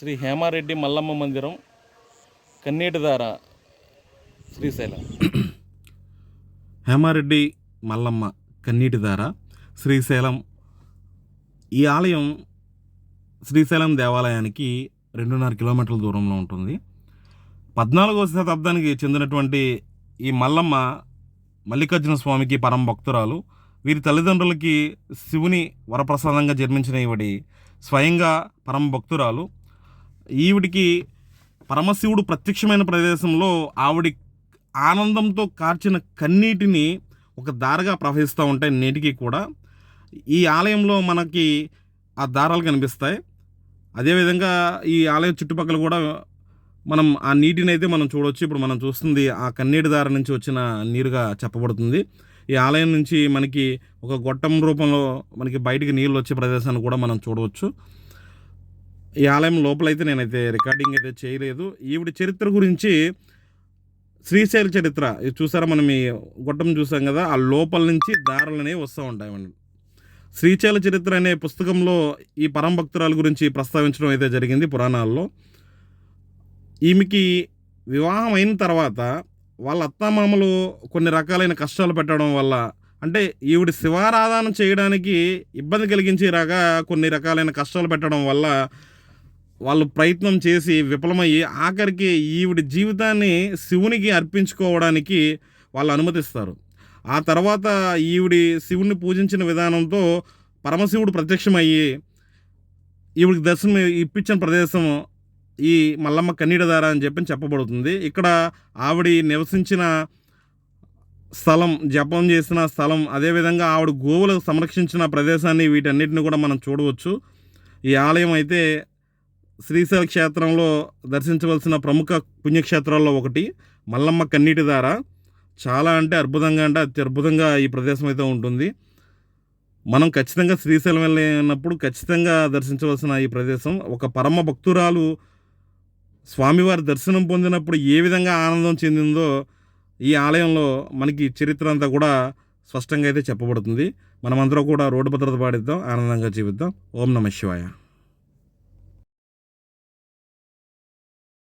శ్రీ హేమారెడ్డి మల్లమ్మ మందిరం కన్నీటిదార శ్రీశైలం. హేమారెడ్డి మల్లమ్మ కన్నీటిదార శ్రీశైలం. ఈ ఆలయం శ్రీశైలం దేవాలయానికి రెండున్నర కిలోమీటర్ల దూరంలో ఉంటుంది. పద్నాలుగవ శతాబ్దానికి చెందినటువంటి ఈ మల్లమ్మ మల్లికార్జున స్వామికి పరమ భక్తురాలు. వీరి తల్లిదండ్రులకి శివుని వరప్రసాదంగా జన్మించిన ఈవిడి స్వయంగా పరమ భక్తురాలు. ఈవిడికి పరమశివుడు ప్రత్యక్షమైన ప్రదేశంలో ఆవిడి ఆనందంతో కార్చిన కన్నీటిని ఒక దారగా ప్రవహిస్తూ ఉంటాయి నేటికి కూడా. ఈ ఆలయంలో మనకి ఆ దారాలు కనిపిస్తాయి. అదేవిధంగా ఈ ఆలయం చుట్టుపక్కల కూడా మనం ఆ నీటిని అయితే మనం చూడవచ్చు ఇప్పుడు మనం చూస్తుంది ఆ కన్నీటి దార నుంచి వచ్చిన నీరుగా చెప్పబడుతుంది. ఈ ఆలయం నుంచి మనకి ఒక గొట్టం రూపంలో మనకి బయటికి నీళ్ళు వచ్చే ప్రదేశాన్ని కూడా మనం చూడవచ్చు. ఈ ఆలయం లోపలైతే నేనైతే రికార్డింగ్ అయితే చేయలేదు. ఈవిడ చరిత్ర గురించి శ్రీశైల చరిత్ర. ఇది చూసారా మనం ఈ గొట్టం చూసాం కదా? ఆ లోపల నుంచి దారులు అనేవి వస్తూ ఉంటాయి శ్రీశైల చరిత్ర అనే పుస్తకంలో ఈ పరం భక్తురాల గురించి ప్రస్తావించడం అయితే జరిగింది పురాణాల్లో. ఈమెకి వివాహం అయిన తర్వాత వాళ్ళ అత్తమామలు కొన్ని రకాలైన కష్టాలు పెట్టడం వల్ల అంటే ఈవిడ శివారాధన చేయడానికి ఇబ్బంది కలిగించేలాగా కొన్ని రకాలైన కష్టాలు పెట్టడం వల్ల వాళ్ళు ప్రయత్నం చేసి విఫలమయ్యి ఆఖరికి ఈవిడ జీవితాన్ని శివునికి అర్పించుకోవడానికి వాళ్ళు అనుమతిస్తారు. ఆ తర్వాత ఈవిడి శివుణ్ణి పూజించిన విధానంతో పరమశివుడు ప్రత్యక్షమయ్యి ఈవిడికి దర్శనం ఇప్పించిన ప్రదేశం ఈ మల్లమ్మ కన్నీడదార అని చెప్పి చెప్పబడుతుంది. ఇక్కడ ఆవిడ నివసించిన స్థలం జపం చేసిన స్థలం అదేవిధంగా ఆవిడ గోవులకు సంరక్షించిన ప్రదేశాన్ని వీటన్నిటిని కూడా మనం చూడవచ్చు. ఈ ఆలయం అయితే శ్రీశైల క్షేత్రంలో దర్శించవలసిన ప్రముఖ పుణ్యక్షేత్రాల్లో ఒకటి మల్లమ్మ కన్నీటి కన్నీటిదార చాలా అంటే అద్భుతంగా అంటే అతి అద్భుతంగా ఈ ప్రదేశం అయితే ఉంటుంది. మనం ఖచ్చితంగా శ్రీశైలం వెళ్ళినప్పుడు ఖచ్చితంగా దర్శించవలసిన ఈ ప్రదేశం. ఒక పరమ భక్తురాలు స్వామివారి దర్శనం పొందినప్పుడు ఏ విధంగా ఆనందం చెందిందో ఈ ఆలయంలో మనకి చరిత్ర అంతా కూడా స్పష్టంగా అయితే చెప్పబడుతుంది. మనమందరం కూడా రోడ్డు భద్రత పాడిద్దాం ఆనందంగా జీవిద్దాం. ఓం నమ శివాయ.